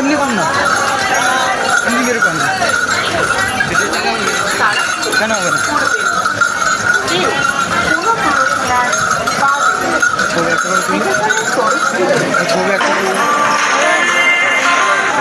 এমনি কম না। এমনি কম না। কেন হবে না? ছবি একটা করে তুলি ছবি